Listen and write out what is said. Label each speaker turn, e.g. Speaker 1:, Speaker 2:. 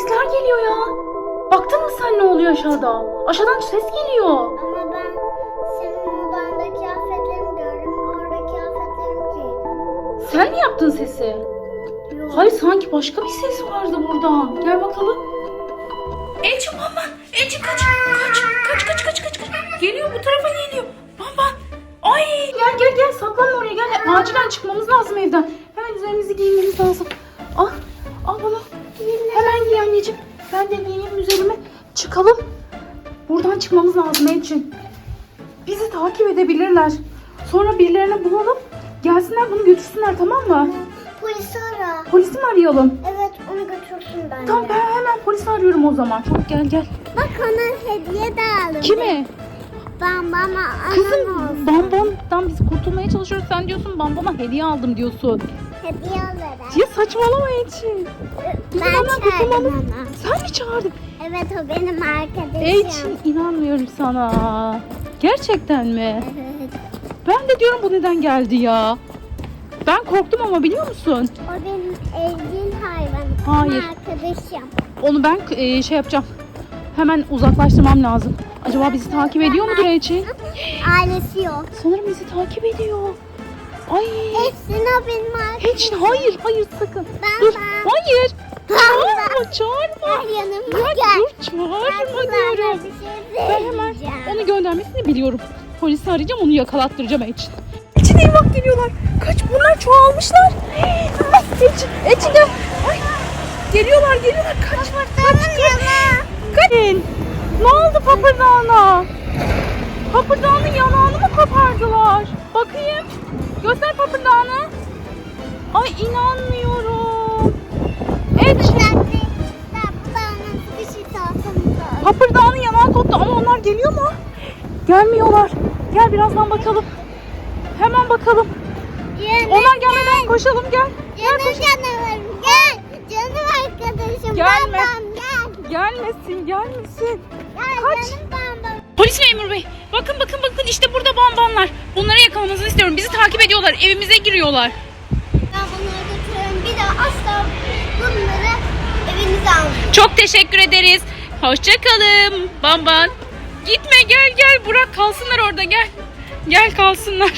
Speaker 1: geliyor ya. Baktın mı sen ne oluyor aşağıda? Aşağıdan ses geliyor.
Speaker 2: Ama ben senin odandaki kıyafetlerimi gördüm. Orada kıyafetlerimi giydim.
Speaker 1: Sen mi yaptın sesi?
Speaker 2: Yok.
Speaker 1: Hayır sanki başka bir ses vardı burada. Gel bakalım. Elçin Bamban. Elçin kaç. Kaç. Kaç kaç kaç kaç. kaç. Geliyor bu tarafa geliyor. Bamban. Ay gel gel gel saklanma oraya gel. Acilen çıkmamız lazım evden. Hemen üzerimizi giymemiz lazım. Al. Al bunu. Anneciğim. Ben de giyeyim üzerime. Çıkalım. Buradan çıkmamız lazım Elçin. Bizi takip edebilirler. Sonra birilerini bulalım. Gelsinler bunu götürsünler tamam mı?
Speaker 2: Polisi ara.
Speaker 1: Polisi mi arayalım?
Speaker 2: Evet onu götürsün bence.
Speaker 1: Tamam ben hemen polisi arıyorum o zaman. Çabuk gel gel.
Speaker 2: Bak ona hediye de aldım.
Speaker 1: Kime?
Speaker 2: Ben bana
Speaker 1: Kızım
Speaker 2: olsun.
Speaker 1: Bambon'dan biz kurtulmaya çalışıyoruz. Sen diyorsun Bambon'a hediye aldım diyorsun.
Speaker 2: Hediye alırım.
Speaker 1: Ya saçmalama Elçin. Bizim
Speaker 2: Ben çağırdım onu.
Speaker 1: Sen mi çağırdın?
Speaker 2: Evet o benim arkadaşım.
Speaker 1: Elçin inanmıyorum sana. Gerçekten mi?
Speaker 2: Evet.
Speaker 1: Ben de diyorum bu neden geldi ya. Ben korktum ama biliyor musun?
Speaker 2: O benim evcil hayvanım.
Speaker 1: Hayır.
Speaker 2: Ama arkadaşım.
Speaker 1: Onu ben e, şey yapacağım. Hemen uzaklaştırmam lazım. Acaba bizi takip ediyor mudur Elçin?
Speaker 2: Ailesi yok.
Speaker 1: Sanırım bizi takip ediyor. Ay.
Speaker 2: Benim arkadaşım.
Speaker 1: Hiç hayır hayır sakın.
Speaker 2: Ben-
Speaker 1: dur.
Speaker 2: ben-
Speaker 1: Hayır.
Speaker 2: Ben-
Speaker 1: Çağırma çağırma.
Speaker 2: Gel yanıma
Speaker 1: Ya
Speaker 2: gel.
Speaker 1: dur çağırma
Speaker 2: Ben
Speaker 1: diyorum.
Speaker 2: bir şey
Speaker 1: Ben hemen onu göndermesini biliyorum. Polisi arayacağım onu yakalattıracağım Elçin. Elçin eyvah geliyorlar. Kaç bunlar çoğalmışlar. Ay, Elçin, Elçin gel. Ay, geliyorlar geliyorlar. Kaç kaç kaç. Kaçın. Ne oldu papırdağına? Papırdağının yanağını mı kopardılar? Bakayım. Göster papırdağını. Ay inanmıyorum.
Speaker 2: Sorsanıza.
Speaker 1: Papırdağının yanağı koptu ama onlar geliyor mu? Gelmiyorlar. Gel birazdan bakalım. Hemen bakalım. Onlar gelmeden koşalım gel. Gel koş.
Speaker 2: canavarım gel. Canım arkadaşım.
Speaker 1: Gelme.
Speaker 2: Babam gel.
Speaker 1: Gelmesin gelmesin.
Speaker 2: Gel
Speaker 1: Kaç. Polis memur bey. Bakın bakın bakın işte burada bambanlar. Bunları yakalamanızı istiyorum. Bizi takip ediyorlar. Evimize giriyorlar.
Speaker 2: Ben bunları götürüyorum. Bir daha asla bunları evinize almayın.
Speaker 1: Çok teşekkür ederiz. Hoşçakalın. Bamban. Gitme gel gel. Burak kalsınlar orada gel. Gel kalsınlar.